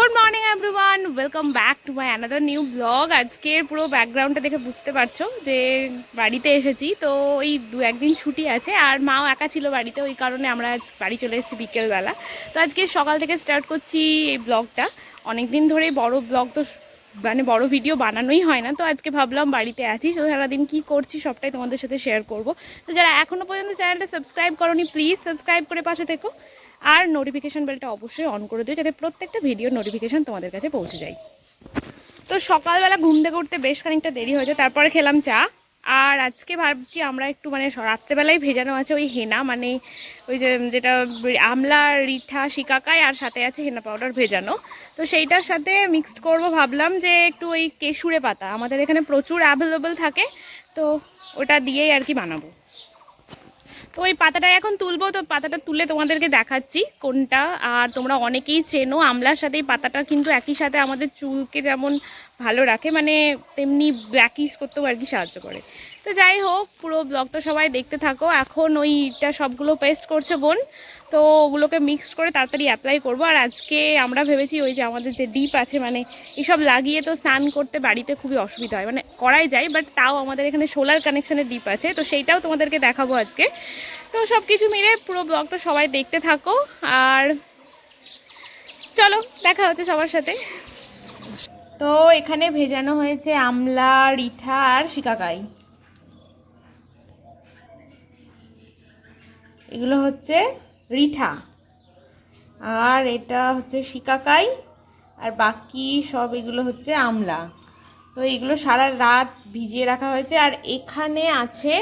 Good morning everyone welcome back to my another new blog আজকের পুরো ব্যাকগ্রাউন্ডটা দেখে বুঝতে পারছ যে বাড়িতে এসেছি। তো ওই দু একদিন ছুটি আছে আর মাও একা ছিল বাড়িতে, ওই কারণে আমরা আজ বাড়ি চলে এসেছি বিকেলবেলা। তো আজকে সকাল থেকে স্টার্ট করছি এই ব্লগটা অনেক দিন ধরেই বড় ব্লগ তো মানে বড় ভিডিও বানানোই হয় না। তো আজকে ভাবলাম বাড়িতে আছি, তো সারাদিন কী করছি সবটাই তোমাদের সাথে শেয়ার করব। তো যারা এখনও পর্যন্ত চ্যানেলটা সাবস্ক্রাইব করনি প্লিজ সাবস্ক্রাইব করে পাশে থেকো। আর নোটিফিকেশান বেলটা অবশ্যই অন করে দিও যাতে প্রত্যেকটা ভিডিওর নোটিফিকেশান তোমাদের কাছে পৌঁছে যায়। তো সকালবেলা ঘুম থেকে উঠতে বেশ খানিকটা দেরি হয়েছে তারপরে খেলাম চা। আর আজকে ভাবছি আমরা একটু মানে রাত্রেবেলায় ভেজানো আছে ওই হেনা মানে ওই যে যেটা আমলা, রিঠা, শিকাকাই আর সাথে আছে হেনা পাউডার ভেজানো। তো সেইটার সাথে মিক্সড করব ভাবলাম যে একটু ওই কেশুরে পাতা, আমাদের এখানে প্রচুর অ্যাভেলেবল থাকে, তো ওটা দিয়েই আর কি বানাবো। তো ওই পাতাটা এখন তুলবো, তো পাতাটা তুলে তোমাদেরকে দেখাচ্ছি কোনটা। আর তোমরা অনেকেই চেনো আমলার সাথে এই পাতাটা, কিন্তু একই সাথে আমাদের চুলকে যেমন ভালো রাখে মানে তেমনি ব্ল্যাকিশ করতেও আর কি সাহায্য করে। তো যাই হোক, পুরো ব্লগটা সবাই দেখতে থাকো। এখন ওইটা সবগুলো পেস্ট করছে বোন। তো ওগুলোকে মিক্সড করে তাড়াতাড়ি অ্যাপ্লাই করব। আর আজকে আমরা ভেবেছি ওই যে আমাদের যে ডিপ আছে মানে এসব লাগিয়ে তো স্নান করতে বাড়িতে খুবই অসুবিধা হয়। মানে করাই যায় বাট তাও আমাদের এখানে সোলার কানেকশানের ডিপ আছে। তো সেইটাও তোমাদেরকে দেখাবো আজকে। তো সব কিছু মিলে পুরো ব্লগটা সবাই দেখতে থাকো। আর চলো, দেখা হচ্ছে সবার সাথে। তো এখানে ভেজানো হয়েছে আমলা, রিঠা আর শিকাকাই। এগুলো হচ্ছে রিঠা। আর এটা হচ্ছে শিকাকাই, আর বাকি সব এগুলো হচ্ছে আমলা। তো এগুলো সারা রাত ভিজিয়ে রাখা হয়েছে, আর এখানে আছে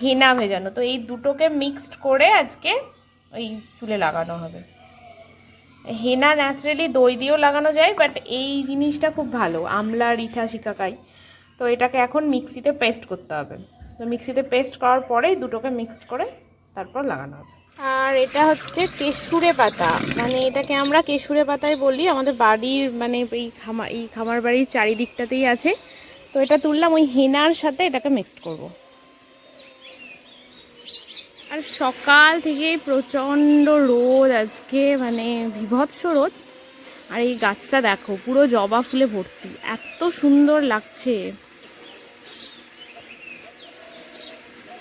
হেনা ভেজানো। তো এই দুটোকে মিক্সড করে আজকে ওই চুলে লাগানো হবে। হেনা ন্যাচারালি দই দিয়েও লাগানো যায় বাট এই জিনিসটা খুব ভালো, আমলা, রিঠা, শিকাকাই। তো এটাকে এখন মিক্সিতে পেস্ট করতে হবে। তো মিক্সিতে পেস্ট করার পরেই দুটোকে মিক্সড করে তারপর লাগানো হবে। আর এটা হচ্ছে কেশুরে পাতা। মানে এটাকে আমরা কেশুরে পাতায় বলি, আমাদের বাড়ির মানে এই খামার এই খামার বাড়ির চারিদিকটাতেই আছে। তো এটা তুললাম ওই হেনার সাথে এটাকে মিক্সড করব। আর সকাল থেকেই প্রচণ্ড রোদ আজকে মানে বিভৎস রোদ। আর এই গাছটা দেখো, পুরো জবা ফুলে ভর্তি, এত সুন্দর লাগছে।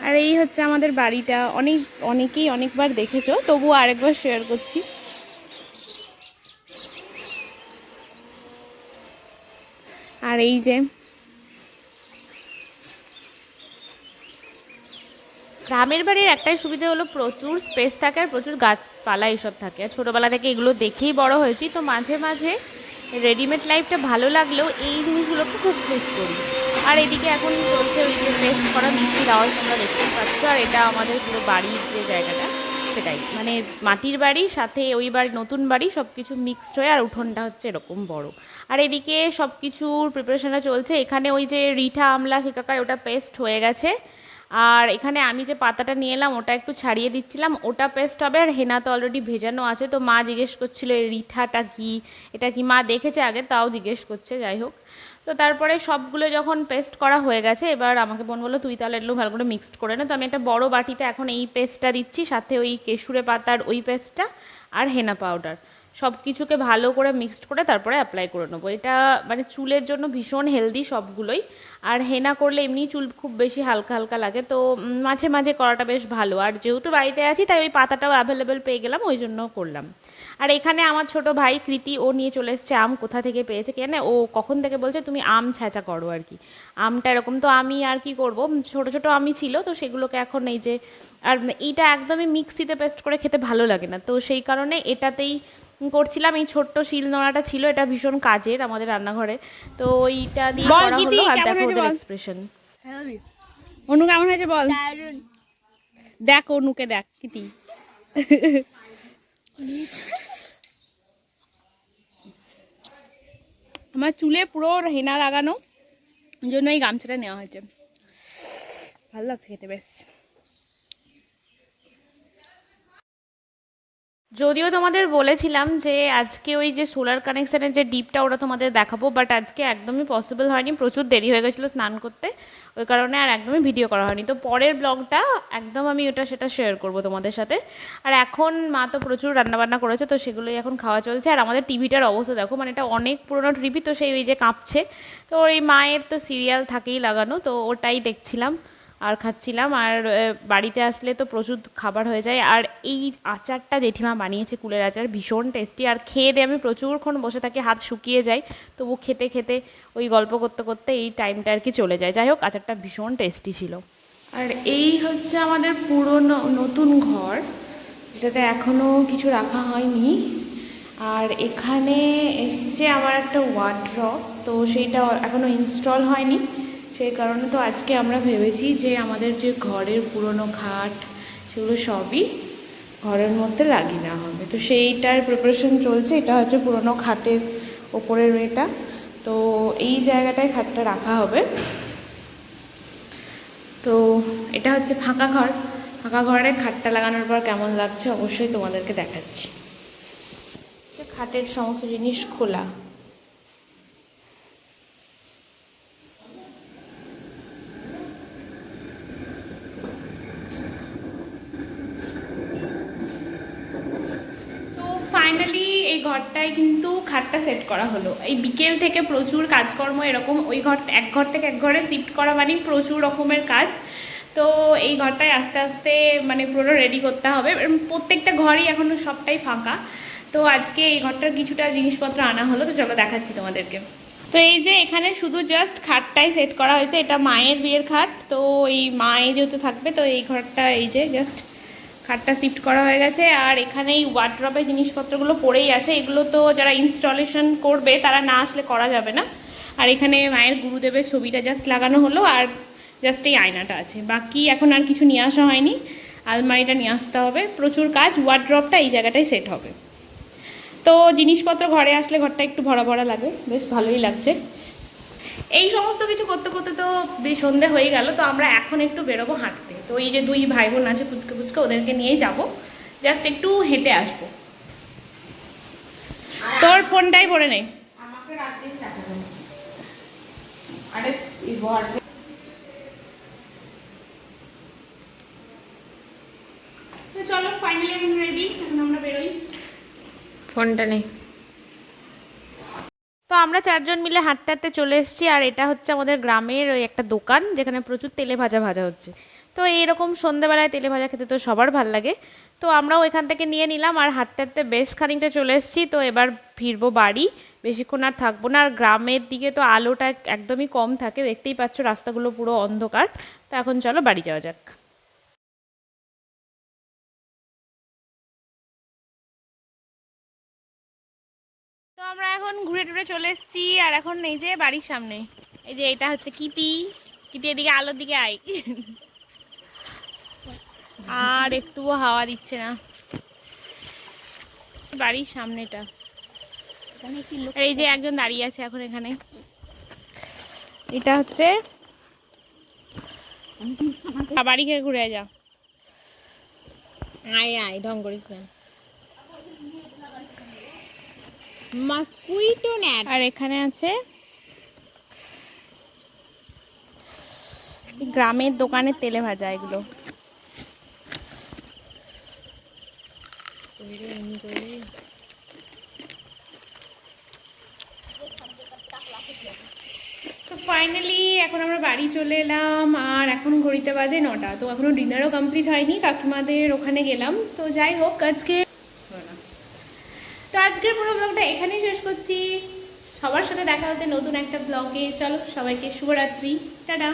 আর এই হচ্ছে আমাদের বাড়িটা, অনেক, অনেকেই অনেকবার দেখেছ, তবুও আরেকবার শেয়ার করছি। আর এই যে গ্রামের বাড়ির একটাই সুবিধা হলো প্রচুর স্পেস থাকে আর প্রচুর গাছপালা এইসব থাকে। আর ছোটোবেলা থেকে এগুলো দেখেই বড় হয়েছি, তো মাঝে মাঝে রেডিমেড লাইফটা ভালো লাগলেও এই জিনিসগুলোকে খুব মিস করি। আর এদিকে এখন চলছে ওই যে পেস্ট করা মিক্সির আওয়াজ তোমরা দেখতেই পাচ্ছ, আর এটা আমাদের পুরো বাড়ির যে জায়গাটা, সেটাই। মানে মাটির বাড়ি, সাথে ওই বাড়ি, নতুন বাড়ি সব কিছু মিক্সড হয়ে আর উঠোনটা হচ্ছে এরকম বড়। আর এদিকে সব কিছুর প্রিপারেশনটা চলছে, এখানে ওই যে রিঠা আমলা শিকাকায় ওটা পেস্ট হয়ে গেছে। আর এখানে আমি যে পাতাটা নিয়ে এলাম, ওটা একটু ছাড়িয়ে দিচ্ছিলাম। ওটা পেস্ট হবে আর হেনা তো অলরেডি ভেজানো আছে। তো মা জিজ্ঞেস করছিল এই রিঠাটা কি? এটা কি মা দেখেছে আগে? তাও জিজ্ঞেস করছে, যাই হোক। তো তারপরে সবগুলো যখন পেস্ট করা হয়ে গেছে, এবার আমাকে বোন বলল, তুই তাহলে এগুলো ভালো করে মিক্সড করে নে। তো আমি একটা বড় বাটিতে এখন এই পেস্টটা দিচ্ছি, সাথে ওই কেশুরে পাতার ওই পেস্টটা আর হেনা পাউডার সব কিছুকে ভালো করে মিক্সড করে তারপরে অ্যাপ্লাই করে নেব। এটা মানে চুলের জন্য ভীষণ হেলদি সবগুলোই। আর হেনা করলে এমনি চুল খুব বেশি হালকা হালকা লাগে, তো মাঝে মাঝে করাটা বেশ ভালো। আর যেহেতু বাড়িতে আছি, তাই ওই পাতাটাও অ্যাভেলেবেল পেয়ে গেলাম, ওই জন্য করলাম। আর এখানে আমার ছোট ভাই কৃতি, ও নিয়ে চলে এসছে আম কোথা থেকে পেয়েছে কেন ও কখন থেকে বলছে, তুমি আম ছ্যাঁচা করো আর কি। আমটা এরকম, তো আমি আর কি করব? ছোট ছোট আমি ছিল, তো সেগুলোকে এখন এই যে, আর এইটা একদমই মিক্সিতে পেস্ট করে খেতে ভালো লাগে না। তো সেই কারণে এটাতেই করছিলাম এই ছোট্ট শিল নোড়াটা ছিল এটা ভীষণ কাজের আমাদের রান্নাঘরে। তো ওইটা দিয়ে বল করা হলো আর কেমন দেখো হয়েছে ওদের বল? এক্সপ্রেশন অনু কেমন হয়েছে বল? দেখ অনুকে দেখ কিতি আমার চুলে পুরো হেনা লাগানো জন্য এই গামছাটা নেওয়া হয়েছে। ভালো লাগছে খেতে বেশ। যদিও তোমাদের বলেছিলাম যে আজকে ওই যে সোলার কানেকশানের যে ডিপটা ওটা তোমাদের দেখাবো বাট আজকে একদমই পসিবল হয়নি। প্রচুর দেরি হয়ে গেছিল স্নান করতে, ওই কারণে আর একদমই ভিডিও করা হয়নি। তো পরের ব্লগটা একদম আমি ওটা সেটা শেয়ার করব তোমাদের সাথে। আর এখন মা তো প্রচুর রান্নাবান্না করেছে, তো সেগুলোই এখন খাওয়া চলছে। আর আমাদের টিভিটার অবস্থা দেখো মানে এটা অনেক পুরোনো টিভি তো সেই ওই যে কাঁপছে। তো ওই মায়ের তো সিরিয়াল থাকেই লাগানো, তো ওটাই দেখছিলাম। আর খাচ্ছিলাম। আর বাড়িতে আসলে তো প্রচুর খাবার হয়ে যায়। আর এই আচারটা জেঠিমা বানিয়েছে কুলের আচার, ভীষণ টেস্টি আর খেয়ে দিয়ে আমি প্রচুরক্ষণ বসে থাকি, হাত শুকিয়ে যায়। তবু খেতে খেতে ওই গল্প করতে করতে এই টাইমটা আর কি চলে যায়। যাই হোক, আচারটা ভীষণ টেস্টি ছিল। আর এই হচ্ছে আমাদের পুরনো নতুন ঘর, যেটাতে এখনও কিছু রাখা হয়নি। আর এখানে এসছে আমার একটা ওয়ার্ড্রপ তো সেইটা এখনও ইনস্টল হয়নি। সেই কারণে তো আজকে আমরা ভেবেছি যে আমাদের যে ঘরের পুরনো খাট, সেগুলো সবই ঘরের মধ্যে লাগিয়ে নেওয়া হবে। তো সেইটার প্রিপারেশন চলছে, এটা হচ্ছে পুরনো খাটের ওপরের এটা। তো এই জায়গাটায় খাটটা রাখা হবে। তো এটা হচ্ছে ফাঁকা ঘর। ফাঁকা ঘরে খাটটা লাগানোর পর কেমন লাগছে অবশ্যই তোমাদেরকে দেখাচ্ছি। খাটের সমস্ত জিনিস খোলা তো ফাইনালি এই ঘরটায় কিন্তু খাটটা সেট করা হলো। এই বিকেল থেকে প্রচুর কাজকর্ম এরকম ওই ঘর, এক ঘর থেকে এক ঘরে শিফট করা মানে প্রচুর রকমের কাজ। তো এই ঘরটায় আস্তে আস্তে মানে পুরো রেডি করতে হবে। প্রত্যেকটা ঘরই এখনও সবটাই ফাঁকা। তো আজকে এই ঘরটার কিছুটা জিনিসপত্র আনা হলো। তো চলো দেখাচ্ছি তোমাদেরকে। তো এই যে এখানে শুধু জাস্ট খাটটাই সেট করা হয়েছে। এটা মায়ের বিয়ের খাট। তো এই মায়ে যেহেতু থাকবে, তো এই ঘরটা এই যে জাস্ট খাটটা শিফট করা হয়ে গেছে, আর এখানে এই ওয়ার্ড্রপের জিনিসপত্রগুলো পড়েই আছে। এগুলো তো যারা ইনস্টলেশন করবে, তারা না আসলে করা যাবে না। আর এখানে মায়ের গুরুদেবের ছবিটা জাস্ট লাগানো হলো, আর জাস্ট এই আয়নাটা আছে। বাকি এখন আর কিছু নিয়ে আসা হয়নি। আলমারিটা নিয়ে আসতে হবে। প্রচুর কাজ ওয়ার্ড্রপটা এই জায়গাটায় সেট হবে। তো জিনিসপত্র ঘরে আসলে ঘরটা একটু ভরা ভরা লাগে, বেশ ভালোই লাগছে। এই সমস্ত কিছু করতে করতে তো বেশ সন্ধে হয়ে গেল তো আমরা এখন একটু বেরোবো হাঁটতে। তো এই যে দুই ভাই বোন আছে ফুচকে ফুচকে ওদেরকে নিয়েই যাব। জাস্ট একটু হেঁটে আসব। তোর ফোনটাই পড়ে নেই চলো ফাইনালি এখন রেডি এখন আমরা বেরোই। ফোনটা নেই আমরা চারজন মিলে হাঁটতে হাঁটতে চলে এসেছি, আর এটা হচ্ছে আমাদের গ্রামের ওই একটা দোকান যেখানে প্রচুর তেলে ভাজা ভাজা হচ্ছে। তো এইরকম সন্ধ্যেবেলায় তেলে ভাজা খেতে তো সবার ভালো লাগে। তো আমরাও এখান থেকে নিয়ে নিলাম, আর হাঁটতে হাঁটতে বেশ খানিকটা চলে এসেছি। তো এবার ফিরবো বাড়ি, বেশিক্ষণ আর থাকব না। আর গ্রামের দিকে তো আলোটা একদমই কম থাকে, দেখতেই পাচ্ছ রাস্তাগুলো পুরো অন্ধকার। তো এখন চলো বাড়ি যাওয়া যাক। আমরা এখন ঘুরে টুরে চলে এসেছি আর এখন এই যে বাড়ির সামনে। এই যে এটা হচ্ছে কিতি কিতি এদিকে আলোর দিকে আই আর একটুও হাওয়া দিচ্ছে না। বাড়ির সামনেটা। এই যে একজন দাঁড়িয়ে আছে এখন এখানে। এটা হচ্ছে বাড়ি খেয়ে ঘুরে যা। আয় আয় ঢং করিস না। মাস্কুইটো ন্যাট আর এখানে আছে গ্রামের দোকানের তেলে ভাজা এগুলো। তো ফাইনালি এখন আমরা বাড়ি চলে এলাম, আর এখন ঘড়িতে বাজে নটা, তো এখনও ডিনারও কমপ্লিট হয়নি, কাকিমাদের ওখানে গেলাম। তো যাই হোক, আজকে ব্লগটা এখানেই শেষ করছি। সবার সাথে দেখা হচ্ছে নতুন একটা ব্লগে চলো সবাইকে শুভরাত্রি। টাটা।